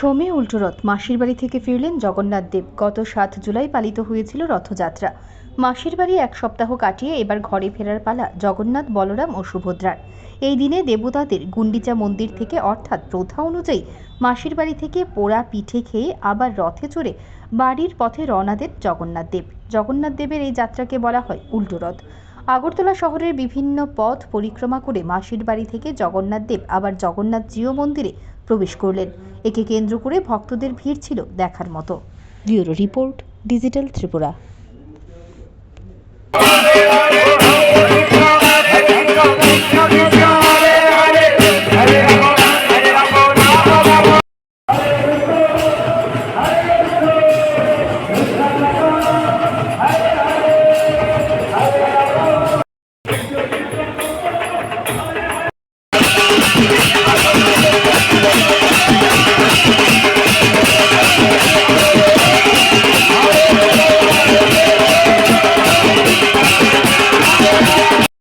সোমে উল্টো রথ। মাসির বাড়ি থেকে ফিরলেন জগন্নাথ দেব। গত সাত জুলাই পালিত হয়েছিল রথযাত্রা। মাসির বাড়ি এক সপ্তাহ কাটিয়ে এবার ঘরে ফেরার পালা জগন্নাথ, বলরাম ও সুভদ্রার। এই দিনে দেবতাদের গুন্ডিচা মন্দির থেকে অর্থাৎ প্রথা অনুযায়ী মাসির বাড়ি থেকে পোড়া পিঠে খেয়ে আবার রথে চড়ে বাড়ির পথে রওনা দেন জগন্নাথ দেব। জগন্নাথ দেবের এই যাত্রাকে বলা হয় উল্টোরথ আগরতলা শহরের বিভিন্ন পথ পরিক্রমা করে মাসির বাড়ি থেকে জগন্নাথ দেব আবার জগন্নাথ জিও মন্দিরে প্রবেশ করলেন। একে কেন্দ্র করে ভক্তদের ভিড় ছিল দেখার মতো। Bureau report digital Tripura.